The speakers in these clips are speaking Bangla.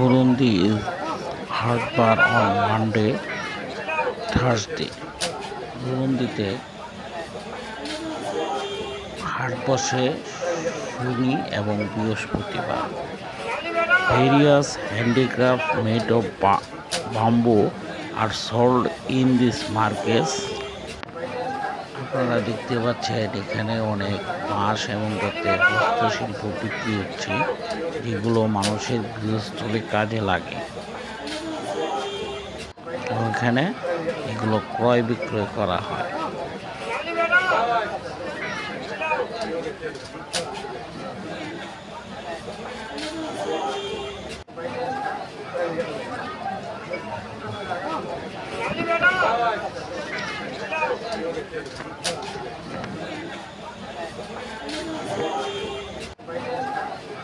Burundi is হাটবার on Monday, Thursday. বুরুন্দিতে হাট বসে শনি এবং বৃহস্পতিবার various handicraft made of bamboo are sold in this markets আপনারা দেখতে পাচ্ছেন এখানে অনেক বাঁশ এবং তাতে হস্তশিল্প বিক্রি হচ্ছে, যেগুলো মানুষের গৃহস্থলে কাজে লাগে। এবং এখানে এগুলো ক্রয় বিক্রয় করা হয়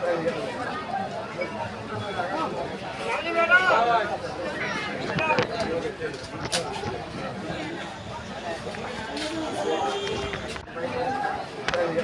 এই যে ওই কালারটা দেন নি, এই যে।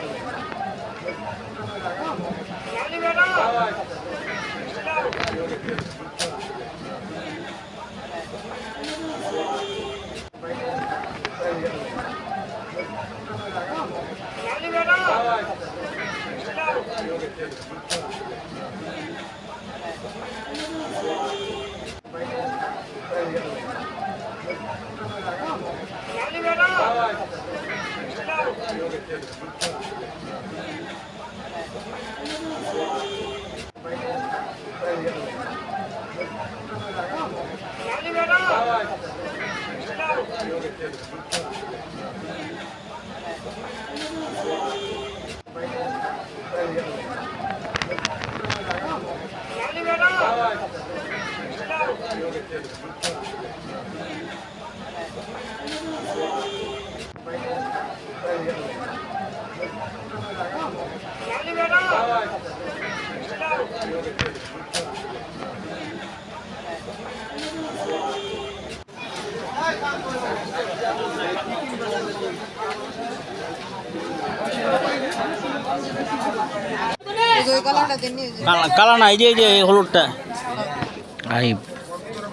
কালা না এই যে এই যে হলুদটা।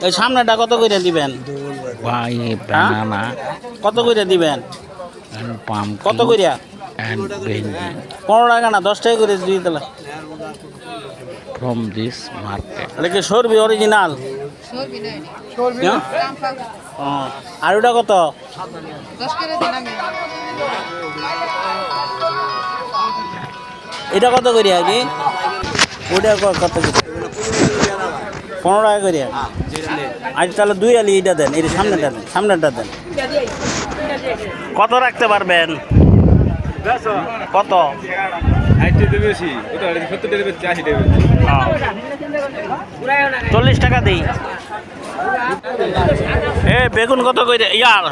এই সামনেটা কত করে দিবেন? বাই banana কত করে দিবেন? কত করিয়া bendy পনেরো টাকা না দশ টাকা করে দিয়ে দিলে। From this market. এটা কি সরবি অরিজিনাল হ্যাঁ? আর ওটা কত? দশ করে দেন আমি। এটা কত করিয়া কি? ওটা কত করে পনেরো টাকা করিয়া? আজ তাহলে দুই আলি এটা দেন এটা সামনেটা দেন সামনেটা দেন। কত রাখতে পারবেন? কত? আশি টাকা চল্লিশ টাকা দিই। এ, বেগুন কত কইরা ইয়ার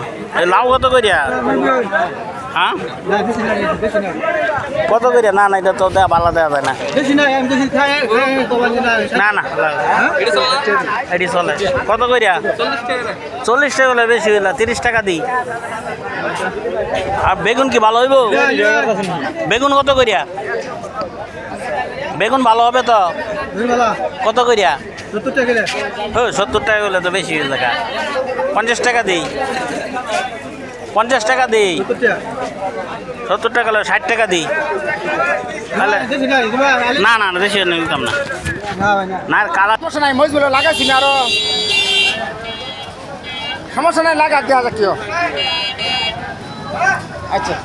লাউ কত কইরা হ্যাঁ? কত কইরা না না, এটা তো দেয়া ভালো দেওয়া যায় না। না না চলে। কত কইরা চল্লিশ টাকা হলে বেশি হইলা, তিরিশ টাকা দিই। আর বেগুন কি ভালো হইব? বেগুন কত করিয়া বেগুন ভালো হবে তো? কত করিয়া সত্তর টাকা ও সত্তর টাকা হলে তো বেশি হয়ে টাকা পঞ্চাশ টাকা দিই। পঞ্চাশ টাকা দিই। সত্তর টাকা। হলে ষাট টাকা দিই। তাহলে না না না বেশি নিতাম না। না আর কালা সমস্যা নাই মরিচগুলো লাগাইছি না আরও। সমস্যা নাই লাগা দেওয়া যাক কিয়। আচ্ছা।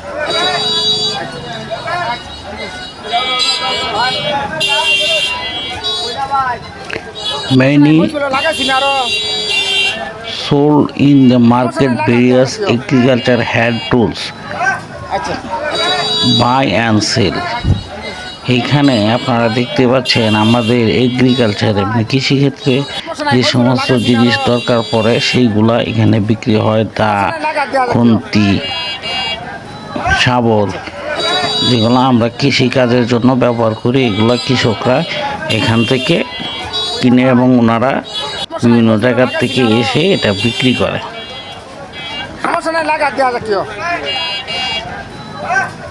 Many sold in the market various agriculture hand tools buy and sell. এইখানে আপনারা দেখতে পাচ্ছেন আমাদের এগ্রিকালচারে মানে কৃষিক্ষেত্রে যে সমস্ত জিনিস দরকার পড়ে সেইগুলা এখানে বিক্রি হয় দা খুন্তি শাবল যেগুলো আমরা কৃষিকাজের জন্য ব্যবহার করি, এগুলো কৃষকরা এখান থেকে কিনে এবং ওনারা বিভিন্ন জায়গার থেকে এসে এটা বিক্রি করে।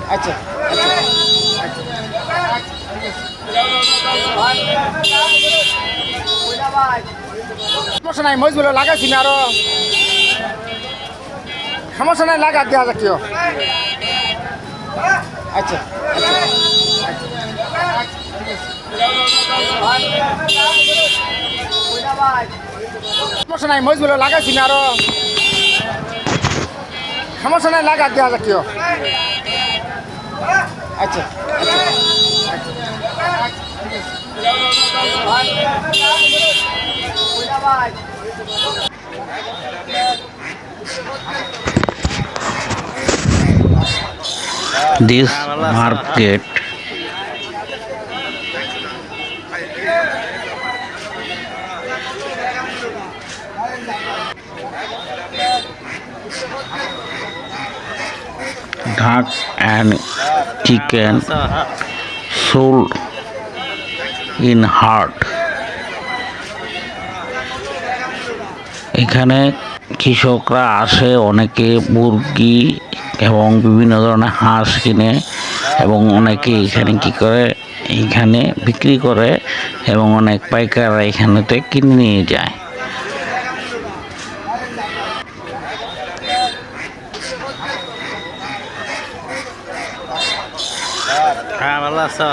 আচ্ছা। লাগাইছি না আরও। সমস্যা নাই লাগা দেওয়া যাক আচ্ছা। আচ্ছা সমস্যা নাই মজগুলো লাগাইছি না আরও। সমস্যা নাই লাগা দেওয়া যাক কিয়। আচ্ছা। This market duck and chicken sold in heart এখানে কৃষকরা আসে অনেকে মুরগি এবং বিভিন্ন ধরনের হাঁস কিনে এবং অনেকে এখানে কি করে, এখানে বিক্রি করে এবং অনেক পাইকাররা এখানেতে কিনে নিয়ে যায়। হ্যাঁ ভালো আছো?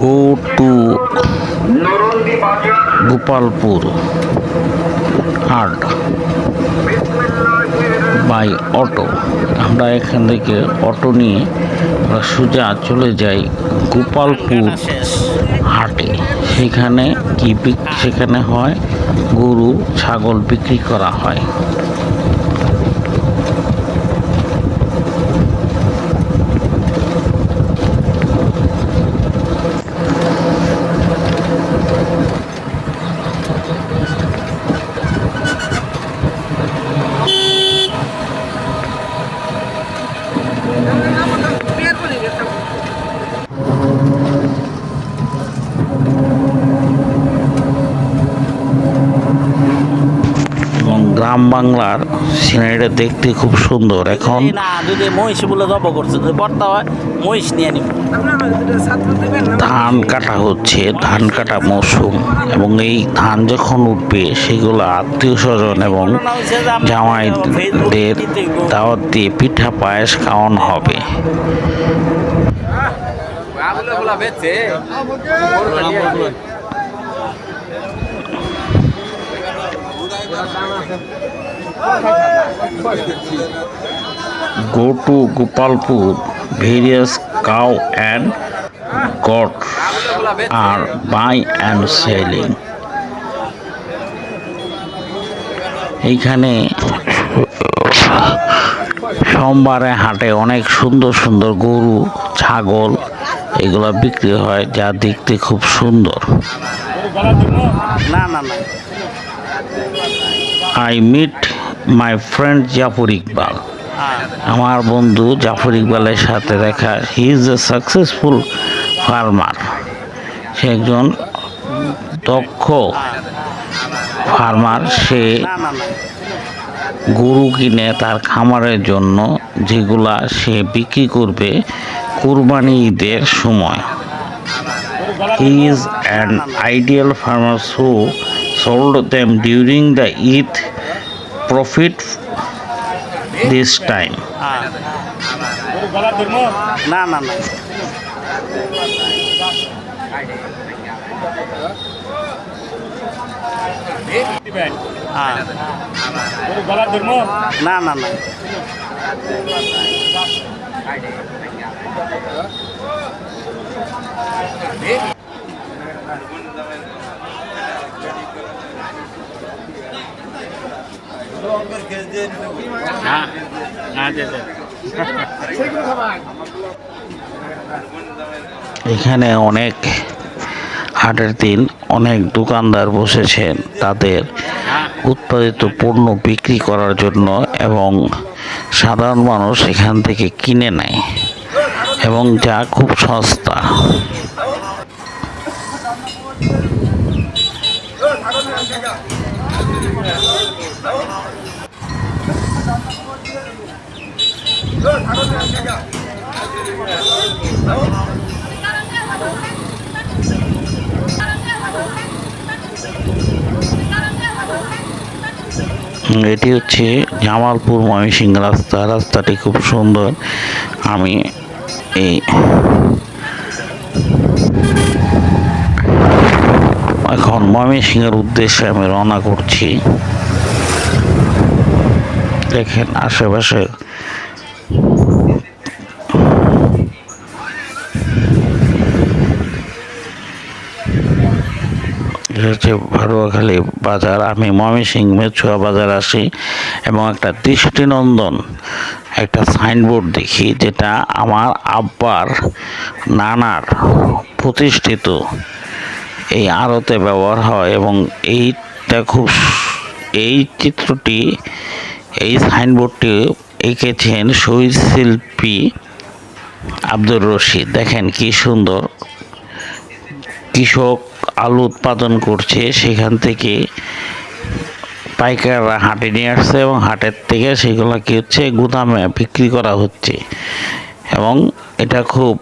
Go টু গোপালপুর হাট বাই অটো আমরা এখান থেকে অটো নিয়ে আমরা সোজা চলে যাই গোপালপুর হাটে। সেখানে কি সেখানে হয়? গরু, ছাগল বিক্রি করা হয় এবং গ্রাম বাংলার সিনারিটা দেখতে খুব সুন্দর। এখন যদি মহিষ জব করছে যদি হয় মহিষ নিয়ে নিব ধান কাটা হচ্ছে ধান কাটা মৌসুম এবং এই ধান যখন উঠবে সেগুলো আত্মীয় স্বজন এবং জামাইদের দাওয়াত দিয়ে পিঠা পায়েস খাওয়ানো হবে। Go to Gopalpur, various cow and goat are buy and selling. এইখানে সোমবারে হাটে অনেক সুন্দর সুন্দর গরু ছাগল এগুলো বিক্রি হয় যা দেখতে খুব সুন্দর না না না I meet my friend Zafar Iqbal আমার বন্ধু জাফর ইকবালের সাথে দেখা he is a successful farmer সে একজন দক্ষ ফার্মার সে গরু কিনে তার খামারের জন্য যেগুলা সে বিক্রি করবে কুরবানি ঈদের সময়। He is an ideal farmer who sold them during the Eid profit this time না না না। হ্যাঁ। না না না। এখানে অনেক হাটের দিন অনেক দোকানদার বসেছেন তাদের উৎপাদিত পণ্য বিক্রি করার জন্য এবং সাধারণ মানুষ এখান থেকে কিনে নেয় এবং যা খুব সস্তা। হুম, এটি হচ্ছে জামালপুর ময়মনসিংহ রাস্তা। রাস্তাটি খুব সুন্দর। আমি এই এখন ময়মনসিংহের উদ্দেশ্যে আমি রওনা করছি। দেখেন আশেপাশে হচ্ছে ভারুয়াখালী বাজার। আমি ময়মনসিংহ মেছুয়া বাজার আসি এবং একটা দৃষ্টিনন্দন, একটা সাইনবোর্ড দেখি যেটা আমার আব্বার নানার প্রতিষ্ঠিত এই আড়তে ব্যবহার হয় এবং এইটা খুব, এই চিত্রটি, এই সাইনবোর্ডটি এঁকেছেন শহীদ শিল্পী আব্দুর রশিদ। দেখেন কি সুন্দর কৃষক আলু উৎপাদন করছে, সেখান থেকে পাইকাররা হাটে নিয়ে আসছে এবং হাটের থেকে সেগুলো কি হচ্ছে গুদামে বিক্রি করা হচ্ছে। এবং এটা খুব,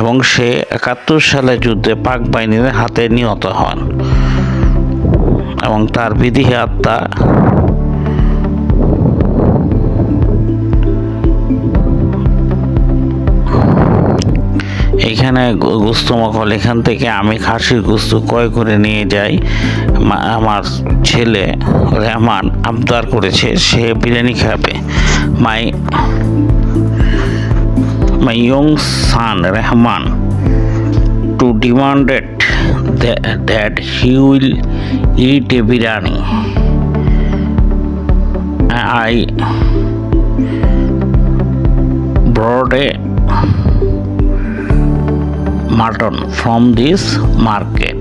এবং সে একাত্তর সালে যুদ্ধে পাক বাহিনীর হাতে নিহত হন। এবং তার বিধি আত্মা এখানে গোস্ত মকল এখান থেকে আমি খাসির গোস্ত ক্রয় করে নিয়ে যাই। আমার ছেলে রেহমান আবদার করেছে, সে বিরিয়ানি খাবে। My my young son Rahman to demand it that, that he will eat a biryani. I brought a mutton from this market.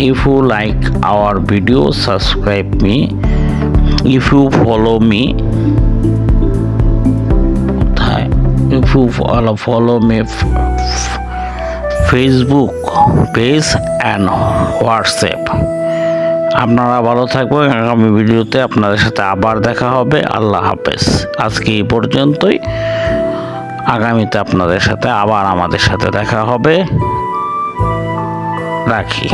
If you like our video, subscribe me. If you follow me, you follow, follow me facebook page and whatsapp. আপনারা ভালো থাকবেন আগামী ভিডিওতে আপনাদের সাথে আবার দেখা হবে। আল্লাহ হাফেজ। আজকে এই পর্যন্তই। আগামীতে আপনাদের সাথে আবার আমাদের সাথে দেখা হবে। রাখি।